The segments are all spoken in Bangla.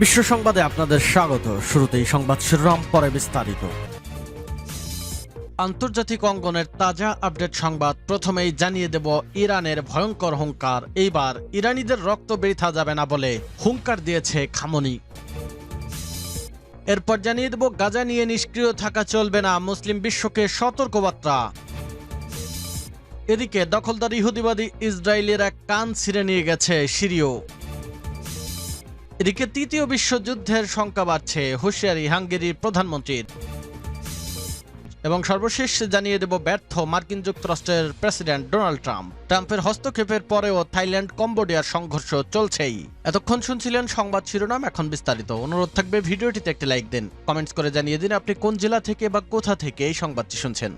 বিশ্ব সংবাদে আপনাদের স্বাগত। শুরুতেই সংবাদ শিরোনাম, পরে বিস্তারিত। আন্তর্জাতিক অঙ্গনের তাজা আপডেট সংবাদ প্রথমেই জানিয়ে দেব ইরানের ভয়ঙ্কর হুঙ্কার। এইবার ইরানিদের রক্ত বৃথা যাবে না বলে হুঙ্কার দিয়েছে খামনি। এরপর জানিয়ে দেব, গাজা নিয়ে নিষ্ক্রিয় থাকা চলবে না মুসলিম বিশ্বকে সতর্কবার্তা। এদিকে দখলদার ইহুদিবাদী ইসরায়েলের এক কান ছিঁড়ে নিয়ে গেছে সিরিয়। এদিকে তৃতীয় বিশ্বযুদ্ধের শঙ্কা বাড়ছে, হুঁশিয়ারি হাঙ্গেরির প্রধানমন্ত্রীর। এবং সর্বশেষ জানিয়ে দেব, ব্যর্থ মার্কিন যুক্তরাষ্ট্রের প্রেসিডেন্ট ডোনাল্ড ট্রাম্প। ট্রাম্পের হস্তক্ষেপের পরেও থাইল্যান্ড, কম্বোডিয়ার সংঘর্ষ চলছেই। এতক্ষণ শুনছিলেন সংবাদ শিরোনাম, এখন বিস্তারিত। অনুরোধ থাকবে, ভিডিওটিতে একটি লাইক দিন। কমেন্টস করে জানিয়ে দিন আপনি কোন জেলা থেকে বা কোথা থেকে এই সংবাদটি শুনছেন।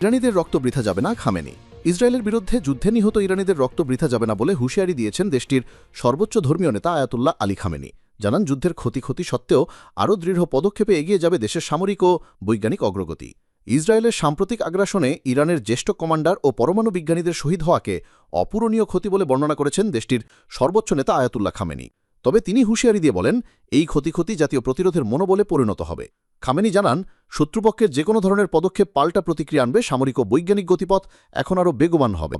ইরানিদের রক্ত বৃথা যাবে না খামেনি ইসরায়েলের বিরুদ্ধে যুদ্ধে নিহত ইরানিদের রক্ত বৃথা যাবে না বলে হুঁশিয়ারি দিয়েছেন দেশটির সর্বোচ্চ ধর্মীয় নেতা আয়াতুল্লাহ আলী খামেনি। জানান, যুদ্ধের ক্ষতি ক্ষতি সত্ত্বেও আরও দৃঢ় পদক্ষেপে এগিয়ে যাবে দেশের সামরিক ও বৈজ্ঞানিক অগ্রগতি। ইসরায়েলের সাম্প্রতিক আগ্রাসনে ইরানের জ্যেষ্ঠ কমান্ডার ও পরমাণু বিজ্ঞানীদের শহীদ হওয়াকে অপূরণীয় ক্ষতি বলে বর্ণনা করেছেন দেশটির সর্বোচ্চ নেতা আয়াতুল্লাহ খামেনি। তবে তিনি হুঁশিয়ারি দিয়ে বলেন, এই ক্ষতি ক্ষতি জাতীয় প্রতিরোধের মনোবলে পরিণত হবে। খামেনি জানান, শত্রুপক্ষের যে কোনো ধরনের পদক্ষেপ পাল্টা প্রতিক্রিয়া আনবে, সামরিক ও বৈজ্ঞানিক গতিপথ এখন আরও বেগবান হবে।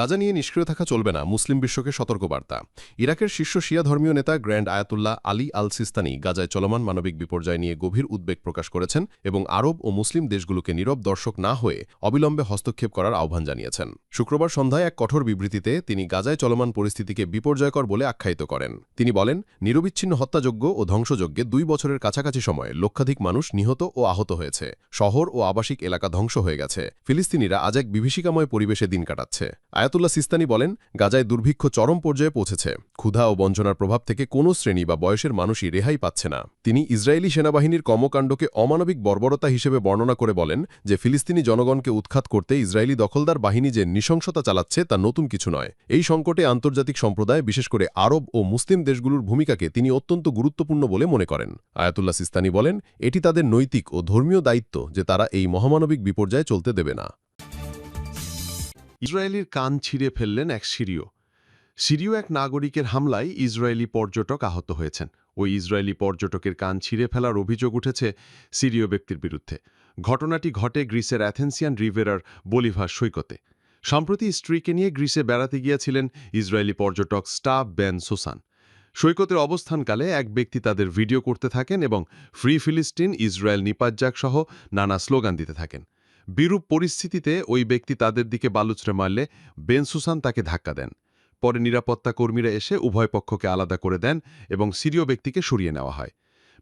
গাজা নিয়ে নিষ্ক্রিয় থাকা চলবে না, মুসলিম বিশ্বকে সতর্কবার্তা। ইরাকের শীর্ষ শিয়া ধর্মীয় নেতা grand ayatollah Ali al Sistani গাজায় চলমান মানবিক বিপর্যয় নিয়ে গভীর উদ্বেগ প্রকাশ করেছেন এবং আরব ও মুসলিম দেশগুলোকে নীরব দর্শক না হয়ে অবিলম্বে হস্তক্ষেপ করার আহ্বান জানিয়েছেন। শুক্রবার সন্ধ্যায় এক কঠোর বিবৃতিতে তিনি গাজায় চলমান পরিস্থিতিকে বিপর্যয়কর বলে আখ্যায়িত করেন। তিনি বলেন, নিরবিচ্ছিন্ন হত্যাযোগ্য ও ধ্বংসযজ্ঞে দুই বছরের কাছাকাছি সময়ে লক্ষাধিক মানুষ নিহত ও আহত হয়েছে। শহর ও আবাসিক এলাকা ধ্বংস হয়ে গেছে। ফিলিস্তিনিরা আজ এক বিভীষিকাময় পরিবেশে দিন কাটাচ্ছে। আয়াতুল্লাহ সিস্তানি বলেন, গাজায় দুর্ভিক্ষ চরম পর্যায়ে পৌঁছেছে। ক্ষুধা ও বঞ্চনার প্রভাব থেকে কোনো শ্রেণি বা বয়সের মানুষই রেহাই পাচ্ছে না। তিনি ইসরায়েলি সেনাবাহিনীর কর্মকাণ্ডকে অমানবিক বর্বরতা হিসেবে বর্ণনা করে বলেন যে, ফিলিস্তিনি জনগণকে উৎখাত করতে ইসরায়েলি দখলদার বাহিনী যে নৃশংসতা চালাচ্ছে তা নতুন কিছু নয়। এই সংকটে আন্তর্জাতিক সম্প্রদায়, বিশেষ করে আরব ও মুসলিম দেশগুলোর ভূমিকাকে তিনি অত্যন্ত গুরুত্বপূর্ণ বলে মনে করেন। আয়াতুল্লাহ সিস্তানি বলেন, এটি তাদের নৈতিক ও ধর্মীয় দায়িত্ব যে, তারা এই মহামানবিক বিপর্যয় চলতে দেবে না। ইসরায়েলির কান ছিঁড়ে ফেললেন এক সিরীয়। সিরীয় এক নাগরিকের হামলায় ইসরায়েলি পর্যটক আহত হয়েছেন। ওই ইসরায়েলি পর্যটকের কান ছিঁড়ে ফেলার অভিযোগ উঠেছে সিরীয় ব্যক্তির বিরুদ্ধে। ঘটনাটি ঘটে গ্রিসের অ্যাথেন্সিয়ান রিভেরার বলিভার সৈকতে। সম্প্রতি স্ত্রীকে নিয়ে গ্রিসে বেড়াতে গিয়েছিলেন ইসরায়েলি পর্যটক স্টাফ বেন সোসান। সৈকতের অবস্থানকালে এক ব্যক্তি তাদের ভিডিও করতে থাকেন এবং ফ্রি ফিলিস্তিন, ইসরায়েল নিপাজ্জাক সহ নানা স্লোগান দিতে থাকেন। বিরূপ পরিস্থিতিতে ওই ব্যক্তি তাদের দিকে বালুচড়ে মারলে বেনসুসান তাকে ধাক্কা দেন। পরে নিরাপত্তা কর্মীরা এসে উভয় পক্ষকে আলাদা করে দেন এবং সিরীয় ব্যক্তিকে সরিয়ে নেওয়া হয়।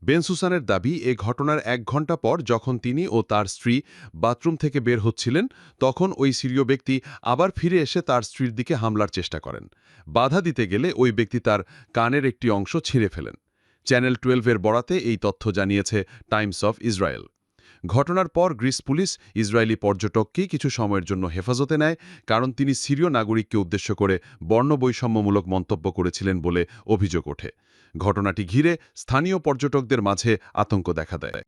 বেনসুসানের দাবি, এ ঘটনার এক ঘণ্টা পর যখন তিনি ও তার স্ত্রী বাথরুম থেকে বের হচ্ছিলেন, তখন ওই সিরীয় ব্যক্তি আবার ফিরে এসে তার স্ত্রীর দিকে হামলার চেষ্টা করেন। বাধা দিতে গেলে ওই ব্যক্তি তার কানের একটি অংশ ছিঁড়ে ফেলেন। চ্যানেল টুয়েলভের বরাতে এই তথ্য জানিয়েছে টাইমস অফ ইসরায়েল। ঘটনার পর গ্রিস পুলিশ ইসরায়েলি পর্যটককেই কিছু সময়ের জন্য হেফাজতে নেয়, কারণ তিনি সিরীয় নাগরিককে উদ্দেশ্য করে বর্ণবৈষম্যমূলক মন্তব্য করেছিলেন বলে অভিযোগ ওঠে। ঘটনাটি ঘিরে স্থানীয় পর্যটকদের মাঝে আতঙ্ক দেখা দেয়।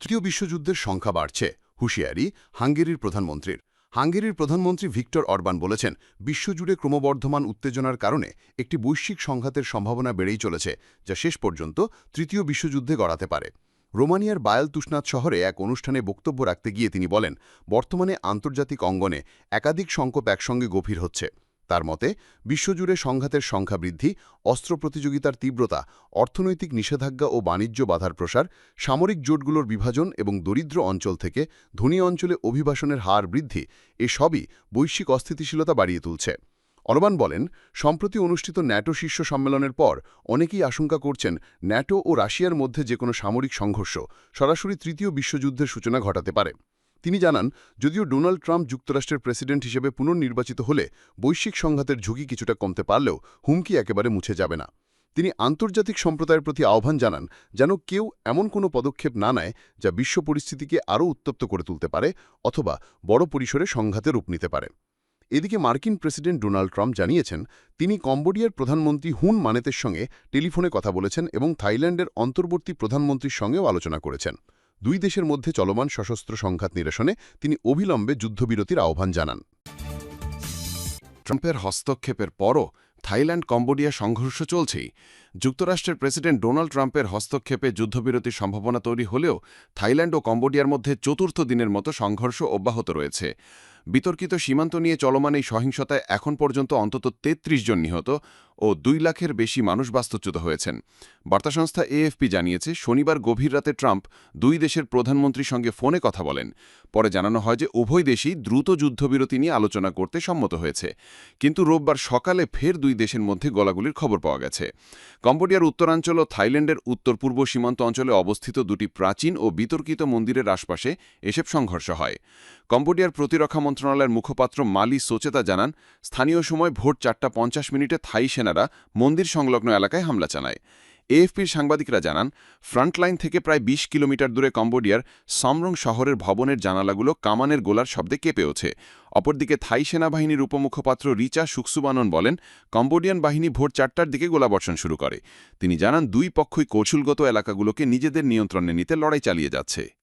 তৃতীয় বিশ্বযুদ্ধের সংখ্যা বাড়ছে। হুঁশিয়ারি, হাঙ্গেরির প্রধানমন্ত্রীর। হাঙ্গেরির প্রধানমন্ত্রী ভিক্টর অরবান বলেছেন, বিশ্বজুড়ে ক্রমবর্ধমান উত্তেজনার কারণে একটি বৈশ্বিক সংঘাতের সম্ভাবনা বেড়েই চলেছে, যা শেষ পর্যন্ত তৃতীয় বিশ্বযুদ্ধে গড়াতে পারে। রোমানিয়ার বায়াল তুষনাথ শহরে এক অনুষ্ঠানে বক্তব্য রাখতে গিয়ে তিনি বলেন, বর্তমানে আন্তর্জাতিক অঙ্গনে একাধিক সংকট একসঙ্গে গভীর হচ্ছে। তার মতে, বিশ্বজুড়ে সংঘাতের সংখ্যা বৃদ্ধি, অস্ত্র প্রতিযোগিতার তীব্রতা, অর্থনৈতিক নিষেধাজ্ঞা ও বাণিজ্য বাধার প্রসার, সামরিক জোটগুলোর বিভাজন এবং দরিদ্র অঞ্চল থেকে ধনী অঞ্চলে অভিবাসনের হার বৃদ্ধি, এসবই বৈশ্বিক অস্থিতিশীলতা বাড়িয়ে তুলছে। অলবান বলেন, সম্প্রতি অনুষ্ঠিত ন্যাটো শীর্ষ সম্মেলনের পর অনেকেই আশঙ্কা করছেন ন্যাটো ও রাশিয়ার মধ্যে যে কোনো সামরিক সংঘর্ষ সরাসরি তৃতীয় বিশ্বযুদ্ধের সূচনা ঘটাতে পারে। তিনি জানান, যদিও ডোনাল্ড ট্রাম্প যুক্তরাষ্ট্রের প্রেসিডেন্ট হিসেবে পুনর্নির্বাচিত হলে বৈশ্বিক সংঘাতের ঝুঁকি কিছুটা কমতে পারলেও হুমকি একেবারে মুছে যাবে না। তিনি আন্তর্জাতিক সম্প্রদায়ের প্রতি আহ্বান জানান, যেন কেউ এমন কোনো পদক্ষেপ না নেয় যা বিশ্ব পরিস্থিতিকে আরও উত্তপ্ত করে তুলতে পারে অথবা বড় পরিসরে সংঘাতে রূপ নিতে পারে। এদিকে মার্কিন প্রেসিডেন্ট ডোনাল্ড ট্রাম্প জানিয়েছেন, তিনি কম্বোডিয়ার প্রধানমন্ত্রী হুন মানেতের সঙ্গে টেলিফোনে কথা বলেছেন এবং থাইল্যান্ডের অন্তর্বর্তী প্রধানমন্ত্রীর সঙ্গেও আলোচনা করেছেন। দুই দেশের মধ্যে চলমান সশস্ত্র সংঘাত নিরসনে তিনি অবিলম্বে যুদ্ধবিরতির আহ্বান জানান। ট্রাম্পের হস্তক্ষেপের পরও থাইল্যান্ড কম্বোডিয়া সংঘর্ষ চলছেই। যুক্তরাষ্ট্রের প্রেসিডেন্ট ডোনাল্ড ট্রাম্পের হস্তক্ষেপে যুদ্ধবিরতির সম্ভাবনা তৈরি হলেও থাইল্যান্ড ও কম্বোডিয়ার মধ্যে চতুর্থ দিনের মতো সংঘর্ষ অব্যাহত রয়েছে। বিতর্কিত সীমান্ত নিয়ে চলমান এই সহিংসতায় এখন পর্যন্ত অন্তত ৩৩ জন নিহত। ও দুই লাখের বেশি মানুষ বাস্তুচ্যুত হয়েছেন। বার্তা সংস্থা এএফপি জানিয়েছে, শনিবার গভীর রাতে ট্রাম্প দুই দেশের প্রধানমন্ত্রীর সঙ্গে ফোনে কথা বলেন। পরে জানানো হয় যে, উভয় দেশই দ্রুত যুদ্ধবিরতি নিয়ে আলোচনা করতে সম্মত হয়েছে। কিন্তু রোববার সকালে ফের দুই দেশের মধ্যে গলাগুলির খবর পাওয়া গেছে। কম্বোডিয়ার উত্তরাঞ্চল ও থাইল্যান্ডের উত্তর পূর্ব সীমান্ত অঞ্চলে অবস্থিত দুটি প্রাচীন ও বিতর্কিত মন্দিরের আশপাশে এসব সংঘর্ষ হয়। কম্বোডিয়ার প্রতিরক্ষা মন্ত্রণালয়ের মুখপাত্র মালি সোচেতা জানান, স্থানীয় সময় ভোর চারটা পঞ্চাশ মিনিটে থাই সেনারা মন্দির সংলগ্ন এলাকায় হামলা চালায়। এএফপির সাংবাদিকরা জানান, ফ্রন্টলাইন থেকে প্রায় ২০ কিলোমিটার দূরে কম্বোডিয়ার সমরং শহরের ভবনের জানালাগুলো কামানের গোলার শব্দে কেঁপে ওঠে। অপরদিকে থাই সেনাবাহিনীর উপমুখপাত্র রিচা সুকসুবানন বলেন, কম্বোডিয়ান বাহিনী ভোর চারটার দিকে গোলাবর্ষণ শুরু করে। তিনি জানান, দুই পক্ষই কৌশলগত এলাকাগুলোকে নিজেদের নিয়ন্ত্রণে নিতে লড়াই চালিয়ে যাচ্ছে।